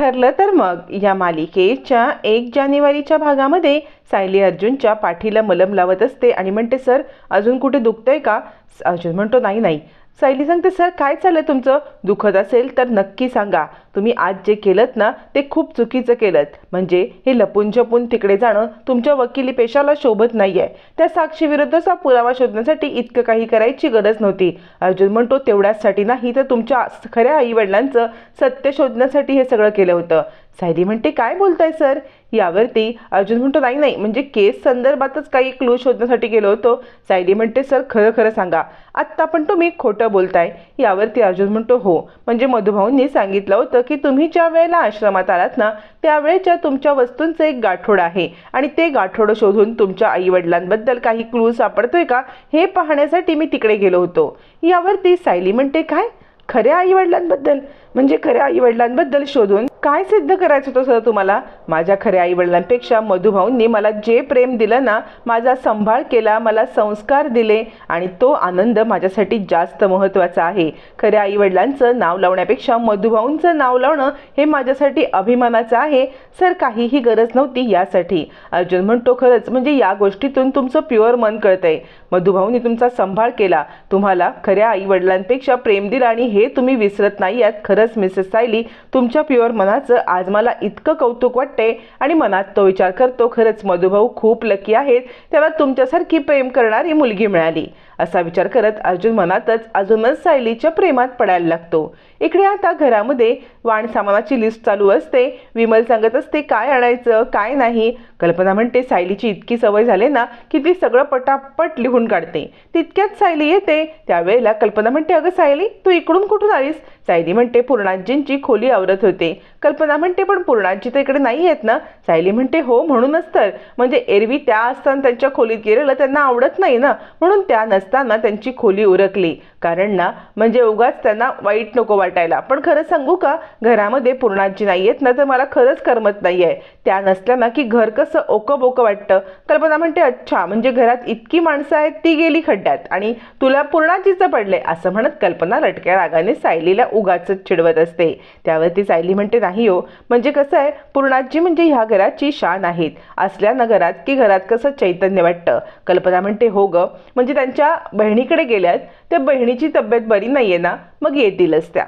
ठरलं तर मग या मालिकेच्या एक जानेवारीच्या भागामध्ये सायली अर्जुनच्या पाठीला मलम लावत असते आणि म्हणते सर अजून कुठे दुखतंय का? अर्जुन म्हणतो नाही नाही. सायली सांगते सर काय चाललं तुमचं? दुखत असेल तर नक्की सांगा. तुम्ही आज जे केलं ना ते खूप चुकीचं केलं म्हणजे हे लपून छपून तिकडे जाणं तुमच्या वकिली पेशाला शोभत नाही आहे त्या साक्षीविरुद्धचा पुरावा शोधण्यासाठी इतकं काही करायची गरज नव्हती. अर्जुन म्हणतो तेवढ्याचसाठी नाही तर तुमच्या खऱ्या आईवडिलांचं सत्य शोधण्यासाठी हे सगळं केलं होतं. सायली म्हणते काय बोलताय सर? यावरती अर्जुन म्हणतो नाही नाही म्हणजे केस संदर्भातच काही क्लू शोधण्यासाठी गेलो होतो. सायली म्हणते सर खरं खरं सांगा. आत्ता पण तुम्ही खोटं बोलताय. यावरती अर्जुन म्हणतो हो. म्हणजे मधुभाऊंनी सांगितलं होतं की तुम्ही ज्या वेळेला आश्रमात आलात ना त्यावेळेच्या तुमच्या वस्तूंचं एक गाठोड आहे. आणि ते गाठोडं शोधून तुमच्या आईवडिलांबद्दल काही क्लू सापडतोय का हे पाहण्यासाठी मी तिकडे गेलो होतो. यावरती सायली म्हणते काय? खऱ्या आईवडिलांबद्दल? म्हणजे खऱ्या आईवडिलांबद्दल शोधून काय सिद्ध करायचं होतं सर तुम्हाला? माझ्या खऱ्या आईवडिलांपेक्षा मधुभाऊंनी मला जे प्रेम दिलं ना माझा सांभाळ केला मला संस्कार दिले आणि तो आनंद माझ्यासाठी जास्त महत्त्वाचा आहे. खऱ्या आईवडिलांचं नाव लावण्यापेक्षा मधुभाऊंचं नाव लावणं हे माझ्यासाठी अभिमानाचं आहे. सर काहीही गरज नव्हती यासाठी. अर्जुन म्हणतो खरंच म्हणजे या गोष्टीतून तुमचं प्युअर मन कळतंय. मधुभाऊंनी तुमचा सांभाळ केला. तुम्हाला खऱ्या आईवडिलांपेक्षा प्रेम दिलं आणि हे तुम्ही विसरत नाही आहात. खरंच मिसेस सायली तुमच्या प्युअर मनाचं आज मला इतकं कौतुक वाटते आणि मनात तो विचार करतो खरंच मधुभाऊ खूप लकी आहेत तेव्हा तुमच्यासारखी प्रेम करणारी मुलगी मिळाली. असा विचार करत अर्जुन मनातच अजूनच सायलीच्या प्रेमात पडायला लागतो. इकडे आता घरामध्ये वाण सामानाची लिस्ट चालू असते. विमल सांगत असते काय आणायचं? काय नाही? कल्पना म्हणते सायलीची इतकी सवय झाली ना की ती सगळं पटापट लिहून काढते. तितक्यात सायली येते. त्यावेळेला कल्पना म्हणते अगं सायली तू इकडून कुठून आलीस? सायली म्हणते पूर्णाजींची खोली आवरत होते. कल्पना म्हणते पण पूर्णाजी तर इकडे नाही आहेत ना? सायली म्हणते हो म्हणूनच तर. म्हणजे एरवी त्या असताना त्यांच्या खोलीत गेलेलं त्यांना आवडत नाही ना? म्हणून त्या असताना त्यांची खोली उरकली. कारण ना म्हणजे उगाच त्यांना वाईट नको वाटायला. पण खरं सांगू का? घरामध्ये पूर्णाजी नाही आहेत ना तर मला खरंच करमत नाही आहे त्या नसल्या ना की घर कसं ओकं बोकं वाटतं. कल्पना म्हणते अच्छा म्हणजे घरात इतकी माणसं आहेत ती गेली खड्ड्यात. आणि तुला पूर्णाजीचं पडले असं म्हणत कल्पना लटक्या रागाने सायलीला उगाच चिडवत असते. त्यावरती सायली म्हणते नाही हो म्हणजे कसं आहे? पूर्णाजी म्हणजे ह्या घराची शान आहेत. असल्या ना घरात की घरात कसं चैतन्य वाटतं? कल्पना म्हणते हो ग. म्हणजे त्यांच्या बहिणीकडे गेल्यात त्या बहिणीची तब्येत बरी नाहीये ना मग येतीलच त्या.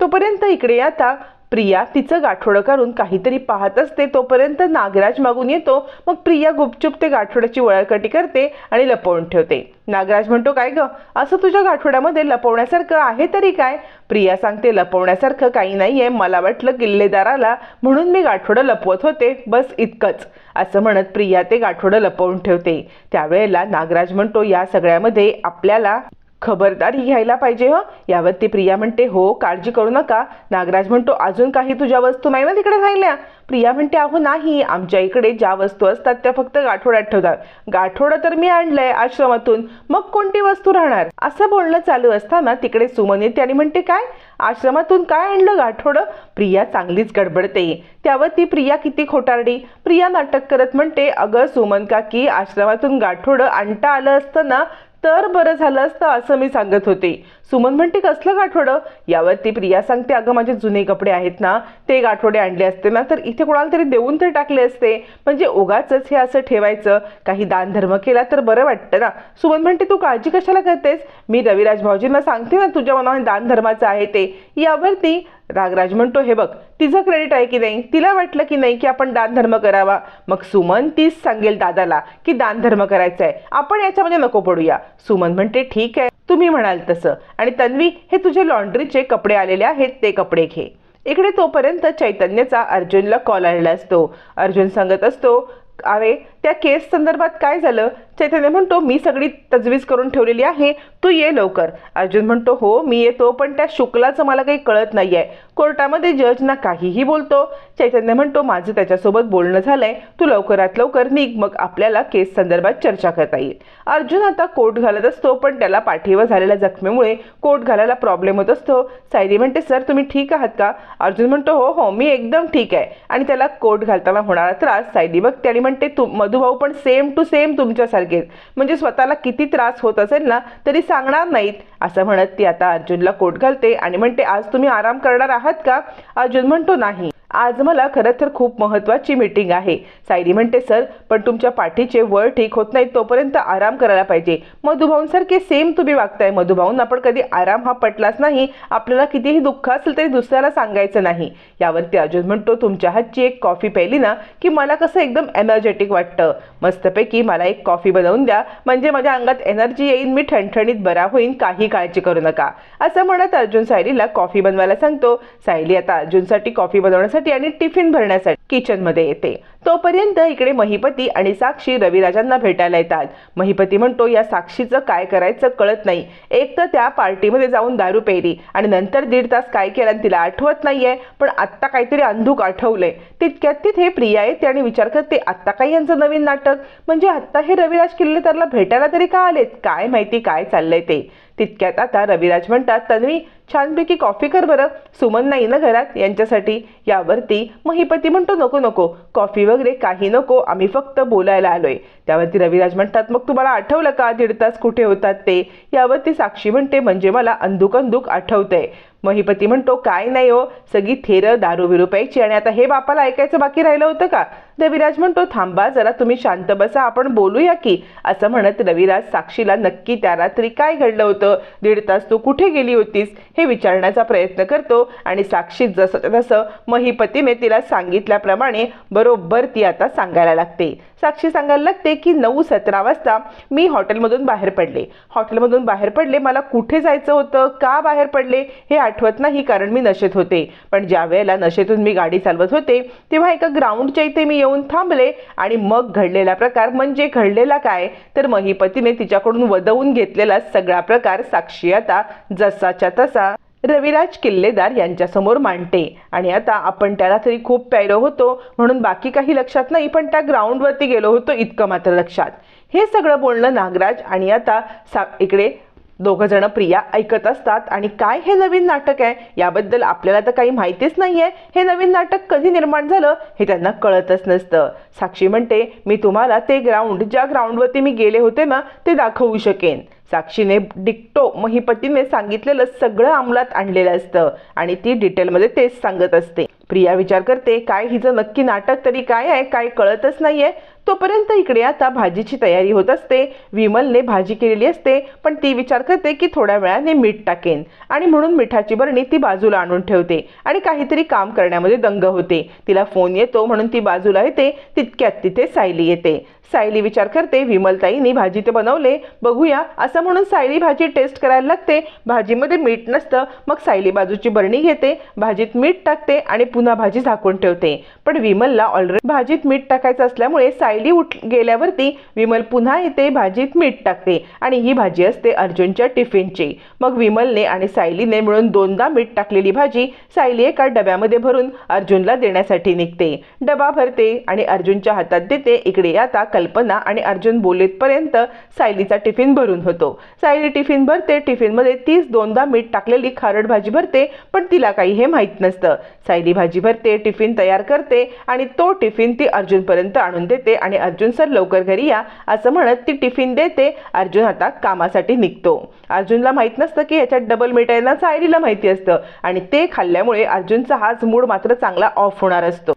तोपर्यंत इकडे आता प्रिया तिचं गाठोडं काढून काहीतरी पाहत असते तोपर्यंत नागराज मागून येतो. मग प्रिया गुपचूप ते गाठोड्याची वळकटी करते आणि लपवून ठेवते. नागराज म्हणतो काय ग? असं तुझ्या गाठोड्यामध्ये लपवण्यासारखं आहे तरी काय? प्रिया सांगते लपवण्यासारखं काही नाही आहे मला वाटलं किल्लेदाराला म्हणून मी गाठोडं लपवत होते. बस इतकंच. असं म्हणत प्रिया ते गाठोडं लपवून ठेवते. त्यावेळेला नागराज म्हणतो या सगळ्यामध्ये आपल्याला खबरदारी घ्यायला पाहिजे हो? यावरती प्रिया म्हणते हो काळजी करू नका. नागराज म्हणतो अजून काही तुझ्या वस्तू नाही ना तिकडे राहिल्या? प्रिया म्हणते अहो नाही. आमच्या इकडे ज्या वस्तू असतात त्या फक्त गाठोड्यात ठेवतात. गाठोडं तर मी आणलंय आश्रमातून. मग कोणती वस्तू राहणार? असं बोलणं चालू असताना तिकडे सुमन येते आणि म्हणते काय? आश्रमातून काय आणलं गाठोडं? प्रिया चांगलीच गडबडते. त्यावर ती प्रिया किती खोटारडी. प्रिया नाटक करत म्हणते अगं सुमन काकी आश्रमातून गाठोडं आणता आलं असतं ना तर बरं झालं असतं असं मी सांगत होते. सुमन म्हणते कसलं गाठोडं? यावरती प्रिया सांगते अगं माझे जुने कपडे आहेत ना ते गाठोडे आणले असते ना तर इथे कोणाला तरी देऊन तर टाकले असते. म्हणजे उगाच हे असं ठेवायचं. काही दानधर्म केला तर बरं वाटतं ना. सुमन म्हणते तू काळजी कशाला करतेस? मी रविराज भाऊजींना सांगते ना तुझ्या मनामध्ये दानधर्माचं आहे ते. यावरती रागराज म्हणतो हे बघ तिचं क्रेडिट आहे की नाही? तिला वाटलं की नाही की आपण दानधर्म करावा? मग सुमन तीच सांगेल दादाला की दानधर्म करायचा आहे आपण याच्यामध्ये नको पडूया. सुमन म्हणते ठीक आहे. तुम्ही म्हणाल तसं. आणि तन्वी हे तुझे लॉन्ड्रीचे कपडे आलेले आहेत ते कपडे घे. इकडे तोपर्यंत चैतन्यचा अर्जुनला कॉल आलेला असतो. अर्जुन सांगत असतो अरे त्या केस संदर्भात काय झालं? चैतन्य म्हणतो मी सगळी तजवीज करून ठेवलेली आहे तू ये लवकर. अर्जुन म्हणतो हो मी येतो पण त्या शुक्लाचं मला काही कळत नाही आहे कोर्टामध्ये जज ना काहीही बोलतो. चैतन्य म्हणतो माझं त्याच्यासोबत बोलणं झालंय. तू लवकरात लवकर निघ मग आपल्याला केस संदर्भात चर्चा करता येईल. अर्जुन आता कोट घालत असतो पण त्याला पाठीवर झालेल्या जखमेमुळे कोट घालायला प्रॉब्लेम होत असतो. सायरी म्हणते सर तुम्ही ठीक आहात का? अर्जुन म्हणतो हो हो मी एकदम ठीक आहे. आणि त्याला कोट घालताना होणारा त्रास सायली बघते आणि म्हणते तू भाऊ पण सेम टू सेम तुमच्यासारखेच म्हणजे स्वतःला किती त्रास होत असेल ना तरी सांगणार नाहीत. असं म्हणत ती आता अर्जुनला कोट घालते आणि म्हणते आज तुम्ही आराम करणार आहात का? अर्जुन म्हणतो नाही. आज मला खरं तर खूप महत्त्वाची मीटिंग आहे. सायली म्हणते सर पण तुमच्या पाठीचे वळ ठीक होत नाही तोपर्यंत आराम करायला पाहिजे. मधुभाऊंसारखे सेम तुम्ही वागताय मधुभाऊन. आपण कधी आराम हा पटलाच नाही. आपल्याला कितीही दुःख असेल तरी दुसऱ्याला सांगायचं नाही. यावरती अर्जुन म्हणतो तुमच्या हातची एक कॉफी प्यायली ना की मला कसं एकदम एनर्जेटिक वाटतं. मस्तपैकी मला एक कॉफी बनवून द्या. म्हणजे माझ्या अंगात एनर्जी येईन मी ठणठणीत बरा होईन काही काळजी करू नका. असं म्हणत अर्जुन सायलीला कॉफी बनवायला सांगतो. सायली आता अर्जुनसाठी कॉफी बनवण्यासाठी आणि टिफिन भरण्यासाठी किचनमध्ये येते. तोपर्यंत इकडे महिपती आणि साक्षी रविराजांना भेटायला येतात. महिपती म्हणतो या साक्षीचं काय करायचं कळत नाही. एक तर त्या पार्टीमध्ये जाऊन दारू पेरी आणि नंतर दीड तास काय केलं आणि तिला आठवत नाहीये पण आत्ता काहीतरी अंधूक आठवलंय. तितक्यात तिथे प्रिया येते आणि विचार करते आत्ता काही यांचं नवीन नाटक? म्हणजे आत्ता हे रविराज किल्लेदारला भेटायला तरी का आलेत? काय माहिती काय चाललंय ते? तितक्यात आता रविराज म्हणतात तन्वी छानपैकी कॉफी कर बरं. सुमन नाही ना घरात? यांच्यासाठी. यावरती महिपती म्हणतो नको नको. कॉफी वगैरे काही नको. आम्ही फक्त बोलायला आलोय. त्यावरती रविराज म्हणतात मग तुम्हाला आठवलं का? दीड तास कुठे होतात ते? यावरती साक्षी म्हणते म्हणजे मला अंदुक अंदुक आठवतंय. महिपती म्हणतो काय नाही हो सगळी थेरं दारू बिरू प्यायची आणि आता हे बापाला ऐकायचं बाकी राहिलं होतं का? रविराज म्हणतो थांबा जरा तुम्ही शांत बसा आपण बोलूया की. असं म्हणत रविराज साक्षीला नक्की त्या रात्री काय घडलं होतं? दीड तास तू कुठे गेली होतीस? हे विचारण्याचा प्रयत्न करतो आणि साक्षी जसं तसं महिपतीने तिला सांगितल्याप्रमाणे बरोबर ती आता सांगायला लागते. साक्षी सांगायला लागते की नऊ सतरा वाजता मी हॉटेलमधून बाहेर पडले. हॉटेलमधून बाहेर पडले मला कुठे जायचं होतं? का बाहेर पडले? हे आठवत नाही कारण मी नशेत होते. पण ज्या वेळेला नशेतून मी गाडी चालवत होते तेव्हा एका ग्राउंडच्या इथे मी येऊन थांबले आणि मग घडलेला प्रकार म्हणजे घडलेला काय? तर महिपतीने तिच्याकडून वदवून घेतलेला सगळा प्रकार साक्षी आता जसाच्या तसा. रविराज किल्लेदार यांच्यासमोर मांडते. आणि आता आपण त्याला तरी खूप प्यायलो होतो म्हणून बाकी काही लक्षात नाही पण त्या ग्राउंडवरती गेलो होतो इतकं मात्र लक्षात. हे सगळं बोलणं नागराज आणि आता सा इकडे दोघं जण प्रिया ऐकत असतात. आणि काय हे नवीन नाटक आहे? याबद्दल आपल्याला तर काही माहितीच नाही आहे हे नवीन नाटक कधी निर्माण झालं हे त्यांना कळतच नसतं. साक्षी म्हणते मी तुम्हाला ते ग्राउंड ज्या ग्राउंडवरती मी गेले होते ना ते दाखवू शकेन. साक्षीने डिक्टो महिपतीने सांगितलेलं सगळं अंमलात आणलेलं असतं. आणि ती डिटेलमध्ये तेच सांगत असते. प्रिया विचार करते काय हिचं नक्की नाटक तरी काय आहे काय कळतच नाहीये. तोपर्यंत इकडे आता भाजीची तयारी होत असते. विमलने भाजी केलेली असते पण ती विचार करते की थोड्या वेळाने मीठ टाकेन. आणि म्हणून मिठाची बरणी ती बाजूला आणून ठेवते आणि काहीतरी काम करण्यामध्ये दंग होते. तिला फोन येतो म्हणून ती बाजूला येते तितक्यात तिथे सायली येते. सायली विचार करते विमलताईनी भाजी ते बनवले बघूया. असं म्हणून सायली भाजी टेस्ट करायला लागते. भाजीमध्ये मीठ नसतं मग सायली बाजूची बरणी घेते भाजीत मीठ टाकते आणि पुन्हा भाजी झाकून ठेवते. पण विमलला ऑलरेडी भाजीत मीठ टाकायचं असल्यामुळे सायली उठ गेल्यावरती विमल पुन्हा येते भाजीत मीठ टाकते आणि ही भाजी असते अर्जुनच्या टिफिनची. मग विमलने आणि सायलीने मिळून दोनदा मीठ टाकलेली भाजी सायली एका डब्यामध्ये भरून अर्जुनला देण्यासाठी निघते. डबा भरते आणि अर्जुनच्या हातात देते. इकडे आता कल्पना आणि अर्जुन बोलेतपर्यंत सायलीचा टिफिन भरून होतो. सायली टिफिन भरते. टिफिनमध्ये तीच दोनदा मीठ टाकलेली खारट भाजी भरते पण तिला काही हे माहीत नसतं. सायली भाजी भरते टिफिन तयार करते आणि तो टिफिन ती अर्जुनपर्यंत आणून देते आणि अर्जुन सर लवकर घरी या असं म्हणत ती टिफिन देते. अर्जुन आता कामासाठी निघतो. अर्जुनला माहीत नसतं की याच्यात डबल मीठ सायरीला माहिती असतं. आणि ते खाल्ल्यामुळे अर्जुनचा हाच मूड मात्र चांगला ऑफ होणार असतो.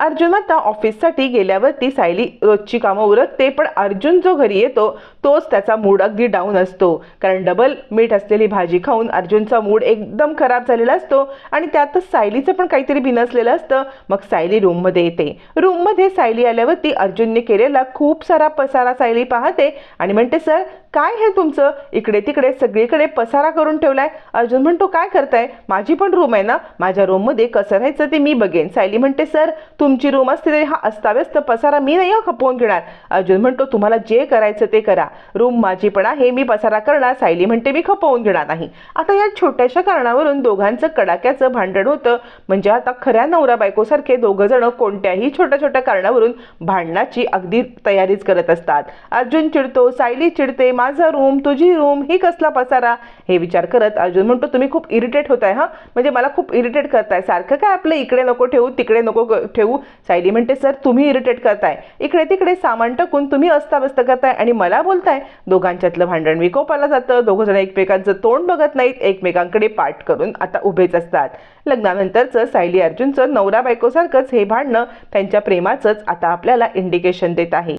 अर्जुन आता ऑफिससाठी गेल्यावरती सायली रोजची कामं उरकते पण अर्जुन जो घरी येतो तोच त्याचा मूड अगदी डाऊन असतो. कारण डबल मीठ असलेली भाजी खाऊन अर्जुनचा मूड एकदम खराब झालेला असतो आणि त्यातच सायलीचं पण काहीतरी बिनसलेलं असतं. मग सायली रूममध्ये येते. रूममध्ये सायली आल्यावरती अर्जुनने केलेला खूप सारा पसारा सायली पाहते आणि म्हणते सर काय हे तुमचं? इकडे तिकडे सगळीकडे पसारा करून ठेवलाय. अर्जुन म्हणतो काय करताय? माझी पण रूम आहे ना. माझ्या रूममध्ये कसं राहायचं ते मी बघेन. सायली म्हणते सर तुमची रूम असते तरी हा अस्ताव्यस्त पसारा मी नाही खपवून घेणार. अर्जुन म्हणतो तुम्हाला जे करायचं ते करा. रूम माझी पण आहे मी पसारा करणार. सायली म्हणते मी खपवून घेणार नाही. आता या छोट्याशा कारणावरून दोघांचं कडाक्याचं भांडण होतं. म्हणजे आता खऱ्या नवरा बायकोसारखे दोघं जण कोणत्याही छोट्या छोट्या कारणावरून भांडणाची अगदी तयारीच करत असतात. अर्जुन चिडतो सायली चिडते माझा रूम तुझी रूम ही कसला पसारा? हे विचार करत अर्जुन म्हणतो तुम्ही खूप इरिटेट होताय हा? म्हणजे मला खूप इरिटेट करताय. सारखं काय आपलं इकडे नको ठेवू तिकडे नको ठेवू? सायली म्हणते सर तुम्ही इरिटेट करताय. इकडे तिकडे सामान टाकून तुम्ही अस्ताव्यस्त करताय आणि मला बोलताय. दोघांच्यातलं भांडण विकोपाला जातं. दोघं जण एकमेकांचं तोंड बघत नाहीत. एकमेकांकडे पाठ करून आता उभेच असतात. लग्नानंतरचं सायली अर्जुनचं नवरा बायकोसारखंच हे भांडणं त्यांच्या प्रेमाचंच आता आपल्याला इंडिकेशन देत आहे.